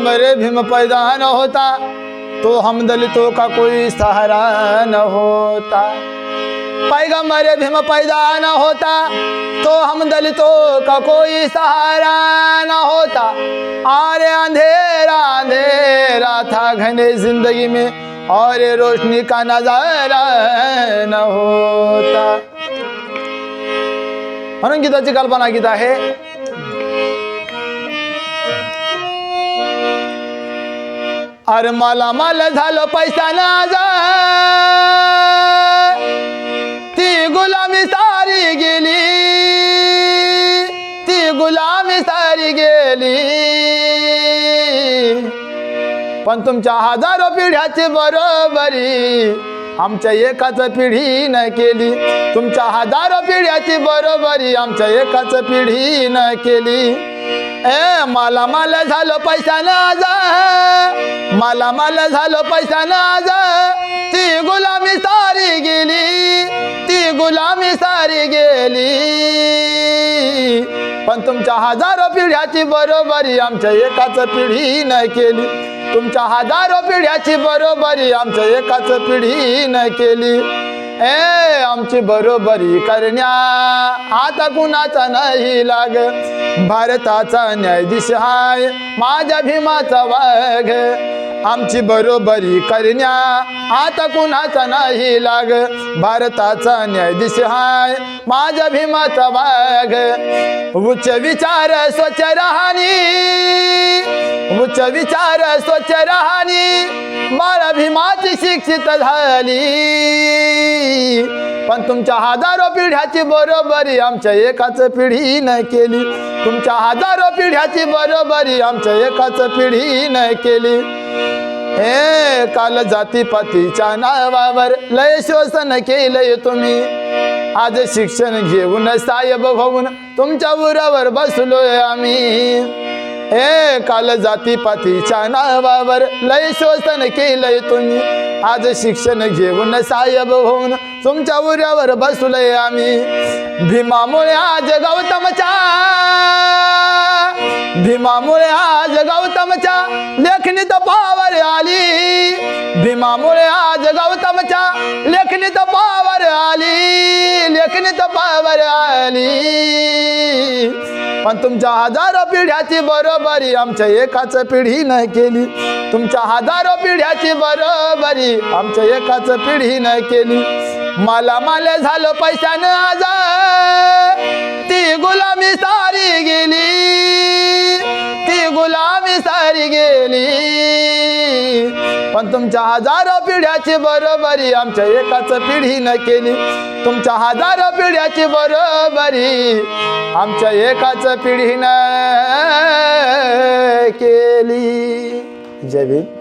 पैगंबर भीम पैदा न होता तो हम दलितों का कोई सहारा न होता। पैगम्बर भीम पैदा न होता तो हम दलितों का कोई सहारा न होता। आरे अंधेरा अंधेरा था घने जिंदगी में और रोशनी का नजारा न होता। म्हणून गीताची कल्पना गीत आहे अरे मला मला झालं पैसा नाजा ती गुलामी सारी गेली. ती गुलामी सारी गेली. पण तुमच्या हजारो पिढ्याची बरोबरी आमच्या एकाच पिढीनं केली. तुमच्या हजारो पिढ्याची बरोबरी आमच्या एकाच पिढीनं केली. ए मला माल झालं पैसा नाजा मला माल झालं पैसा नाजा ती गुलामी सारी गेली ती गुलामी सारी गेली. पण तुमच्या हजारो पिढ्याची बरोबरी आमच्या एकाच पिढीनं केली. तुमच्या हजारो पिढ्याची बरोबरी आमच्या एकाच पिढीनं केली. ए आमची बरोबरी करण्या. आता कुणाचा नाही लाग. भारताचा न्यायाधीश हाय. माझ्या भीमाचा वाघ. आमची बरोबरी करण्या. आता कुणाचा नाही लाग. भारताचा न्यायाधीश हाय. माझ्या भीमाचा वाघ. उच्च विचार स्वच्छ राहणी. उच्च विचार स्वच्छ राहणी बाळ भीमाची शिक्षित झाली. पण तुमच्या हजारो पिढ्याची बरोबरी आमच्या एकाच पिढीनं केली. तुमच्या हजारो पिढ्याची बरोबरी आमच्या एकाच पिढीनं केली. हे काल जातीपातीच्या नावावर लय शोषण केलंय तुम्ही. आज शिक्षण घेऊन साहेब होऊन तुमच्या उरावर बसलोय आम्ही. हे काल जातीपातीच्या नावावर लय शोषण केलंय तुम्ही. आज शिक्षण घेऊन साहेब होऊन तुमच्या उऱ्यावर बसलोय आम्ही. भीमामुळे आज गौतमच्या भीमामुळे आज गौतमच्या लेखणीत पावर आली. भीमामुळे आज गौतमच्या लेखणीत पावर आली. लेखणीत पावर आली. पण तुमच्या हजारो पिढ्याची बरोबरी आमच्या एकाच पिढीनं केली. तुमच्या हजारो पिढ्याची बरोबरी आमच्या एकाच पिढीनं केली. मला माले झालं पैशानं आज ती गुलामी सारी गेली. ती गुलामी सारी गेली. पण तुमच्या हजारो पिढ्याची बरोबरी आमच्या एकाच पिढीनं केली. तुमच्या हजारो पिढ्याची बरोबरी आमच्या एकाच पिढीनं केली. जय भीम.